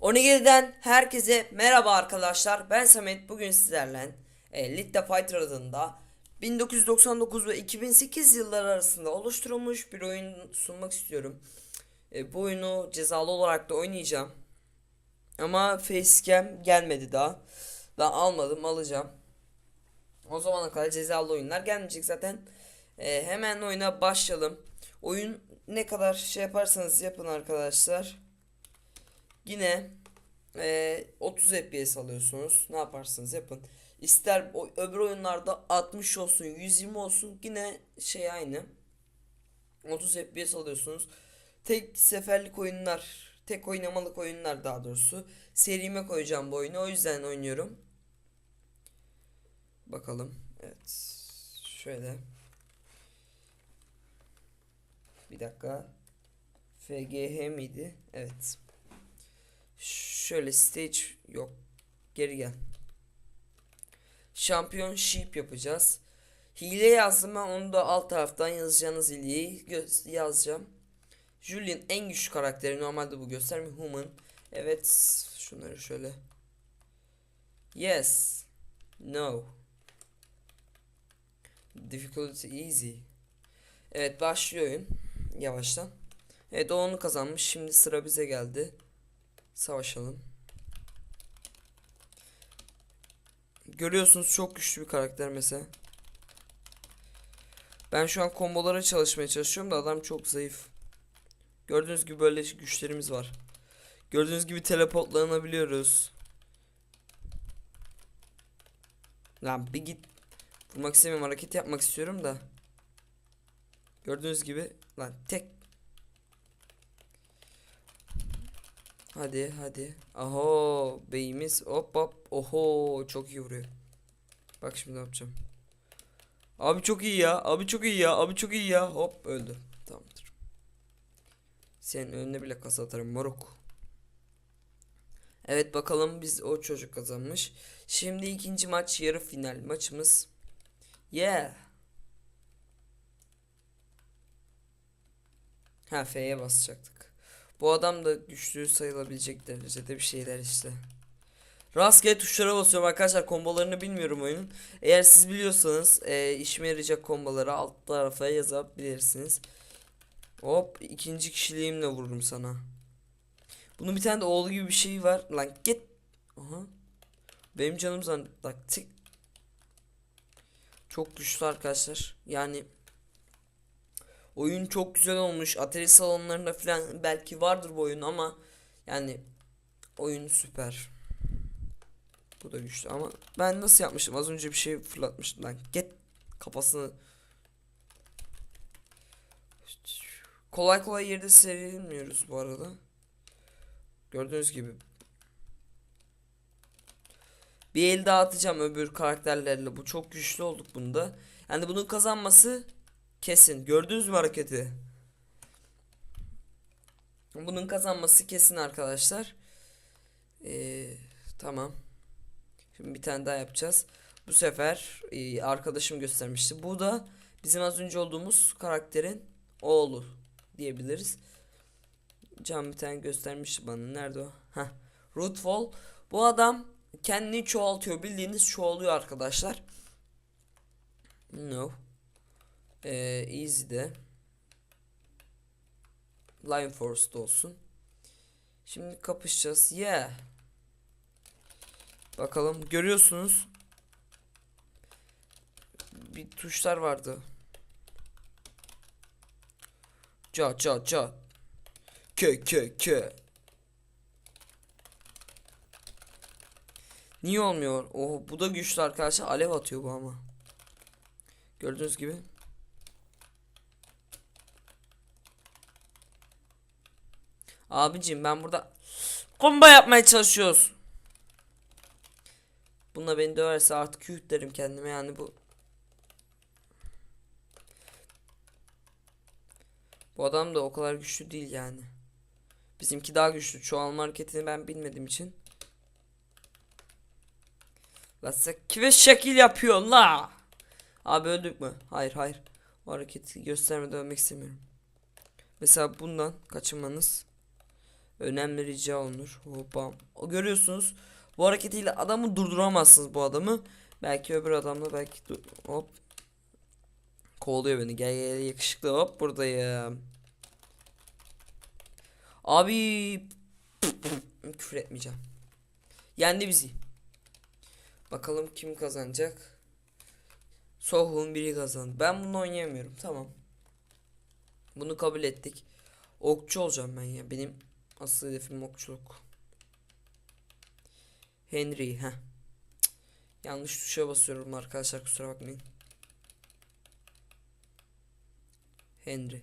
Onigel'den herkese merhaba arkadaşlar. Ben Samet. Bugün sizlerle e, Litte Fighter adında 1999 ve 2008 yılları arasında oluşturulmuş bir oyun sunmak istiyorum. E, bu oyunu cezalı olarak da oynayacağım. Ama facecam gelmedi daha. Daha almadım alacağım. O zamana kadar cezalı oyunlar gelmeyecek zaten. E, hemen oyuna başlayalım. Oyun ne kadar şey yaparsanız yapın arkadaşlar. Yine eee 30 FPS alıyorsunuz. Ne yaparsınız yapın. İster o, öbür oyunlarda 60 olsun 120 olsun yine şey aynı. 30 FPS alıyorsunuz. Tek seferlik oyunlar, tek oynamalık oyunlar daha doğrusu. Serime koyacağım bu oyunu. O yüzden oynuyorum. Bakalım. Evet. Şöyle. Bir dakika. FGH miydi? Evet. Şöyle stage yok. Geri gel. Championship yapacağız. Hile yazdım ben onu da alt taraftan yazacağınız hileyi yazacağım. Julian en güçlü karakteri normalde bu göstermiyor human. Evet şunları şöyle. Yes. No. Difficulty easy. Evet başlıyor oyun. Yavaştan. Evet onu kazanmış. Şimdi sıra bize geldi. Savaşalım. Görüyorsunuz çok güçlü bir karakter mesela. Ben şu an kombolara çalışmaya çalışıyorum da adam çok zayıf. Gördüğünüz gibi böyle güçlerimiz var. Gördüğünüz gibi teleportlanabiliyoruz. Lan bir git. Vurmak istemiyorum hareket yapmak istiyorum da. Gördüğünüz gibi lan tek Hadi hadi. Aho beyimiz hop hop. Oho çok iyi vuruyor. Bak şimdi ne yapacağım. Abi çok iyi ya. Abi çok iyi ya. Abi çok iyi ya. Hop öldü. Tamamdır. Senin önüne bile kasa atarım moruk. Evet bakalım biz o çocuk kazanmış. Şimdi ikinci maç yarı final maçımız. Yeah. Ha F'ye basacaktık. Bu adam da güçlü sayılabilecek derecede bir şeyler işte. Rastgele tuşlara basıyorum arkadaşlar kombolarını bilmiyorum oyunun. Eğer siz biliyorsanız e, işime yarayacak komboları alt tarafa yazabilirsiniz. Hop ikinci kişiliğimle vururum sana. Bunun bir tane de oğlu gibi bir şey var. Lan git. Aha. Benim canım zannettik. Çok güçlü arkadaşlar. Yani Oyun çok güzel olmuş. Atari salonlarında falan belki vardır bu oyun ama yani oyun süper. Bu da güçlü ama ben nasıl yapmıştım? Az önce bir şey fırlatmıştım lan. Get kafasını Kolay kolay yerde serilmiyoruz bu arada. Gördüğünüz gibi. Bir el daha atacağım öbür karakterlerle. Bu çok güçlü olduk bunda. Yani bunun kazanması Kesin. Gördünüz mü hareketi? Bunun kazanması kesin arkadaşlar. Ee, tamam. Şimdi bir tane daha yapacağız. Bu sefer e, arkadaşım göstermişti. Bu da bizim az önce olduğumuz karakterin oğlu diyebiliriz. Can bir tane göstermişti bana. Nerede o? Heh. Rootfall. Bu adam kendini çoğaltıyor. Bildiğiniz çoğalıyor arkadaşlar. No. Ee, Easy'de Line Force'da olsun. Şimdi kapışacağız. Yeah. Bakalım görüyorsunuz. Bir tuşlar vardı. Ca ca ca. Kö kö kö. Niye olmuyor? Oh bu da güçlü arkadaşlar. Alev atıyor bu ama. Gördüğünüz gibi. Abicim ben burada combo yapmaya çalışıyoruz. Bununla beni döverse artık yuh kendime yani bu. Bu adam da o kadar güçlü değil yani. Bizimki daha güçlü. Çoğalma hareketini ben bilmediğim için. La sen kime şekil yapıyorsun la? Abi öldük mü? Hayır hayır. O hareketi göstermeden ölmek istemiyorum. Mesela bundan kaçınmanız Önemli rica olunur. Hoppa. O görüyorsunuz. Bu hareketiyle adamı durduramazsınız bu adamı. Belki öbür adamla belki hop. Kovalıyor beni. Gel gel yakışıklı hop buradayım. Abi küfür etmeyeceğim. Yendi bizi. Bakalım kim kazanacak. Sohun biri kazandı. Ben bunu oynayamıyorum. Tamam. Bunu kabul ettik. Okçu olacağım ben ya. Benim asıl hedefim okçuluk. Henry ha. Yanlış tuşa basıyorum arkadaşlar kusura bakmayın. Henry.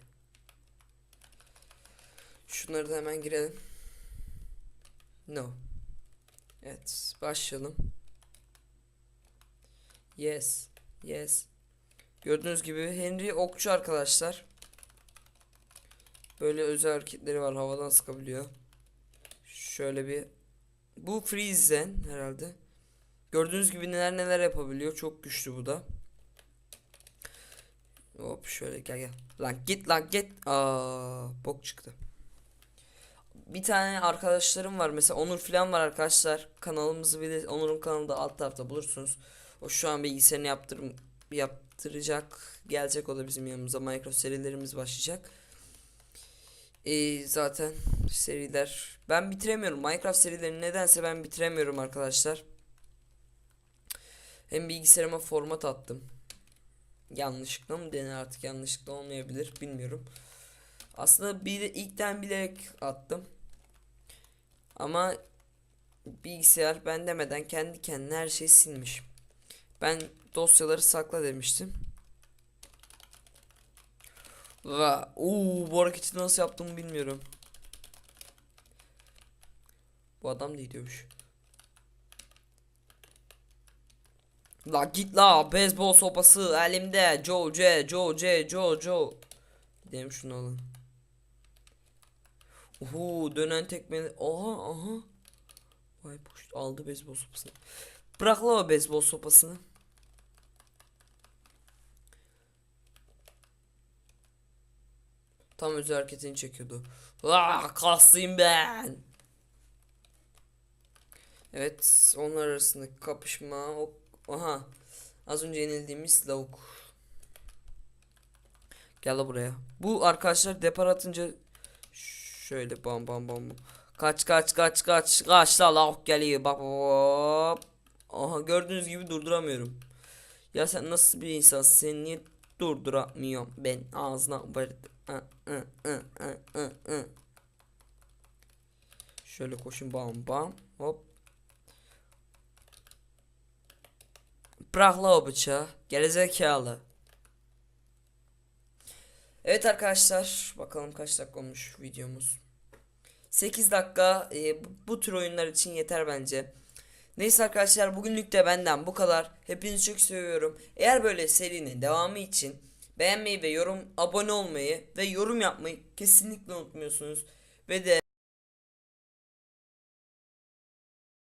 Şunları da hemen girelim. No. Evet, başlayalım. Yes. Yes. Gördüğünüz gibi Henry okçu arkadaşlar. Böyle özel hareketleri var. Havadan sıkabiliyor. Şöyle bir bu Freezen herhalde. Gördüğünüz gibi neler neler yapabiliyor. Çok güçlü bu da. Hop şöyle gel gel. Lan git lan git. Aa, bok çıktı. Bir tane arkadaşlarım var. Mesela Onur falan var arkadaşlar. Kanalımızı bile Onur'un kanalında alt tarafta bulursunuz. O şu an bilgisayarını yaptırım yaptıracak. Gelecek o da bizim yanımıza. Minecraft serilerimiz başlayacak. Ee, zaten seriler ben bitiremiyorum. Minecraft serilerini nedense ben bitiremiyorum arkadaşlar. Hem bilgisayarıma format attım. Yanlışlıkla mı denir artık yanlışlıkla olmayabilir bilmiyorum. Aslında bir ilkten bilerek attım. Ama bilgisayar ben demeden kendi kendine her şeyi silmiş. Ben dosyaları sakla demiştim. Va, oo, bu hareketi nasıl yaptığımı bilmiyorum. Bu adam da gidiyormuş. La git la beyzbol sopası elimde. Joe C Joe C Joe Joe Gidelim şunu alın Uhu dönen tekme. Oha aha. Vay boş aldı beyzbol sopasını. Bırak la o beyzbol sopasını Tam özel hareketini çekiyordu Ah kaslıyım ben Evet onlar arasındaki kapışma o Aha. Az önce yenildiğimiz lavuk. Gel la buraya. Bu arkadaşlar depar atınca şöyle bam bam bam. Kaç kaç kaç kaç kaç la lavuk geliyor bak. Aha gördüğünüz gibi durduramıyorum. Ya sen nasıl bir insansın? Seni niye durduramıyorum ben ağzına Şöyle koşun bam bam hop Bırak la o bıçağı. Gerizekalı. Evet arkadaşlar. Bakalım kaç dakika olmuş videomuz. 8 dakika e, bu, bu tür oyunlar için yeter bence. Neyse arkadaşlar bugünlük de benden bu kadar. Hepinizi çok seviyorum. Eğer böyle serinin devamı için beğenmeyi ve yorum abone olmayı ve yorum yapmayı kesinlikle unutmuyorsunuz. Ve de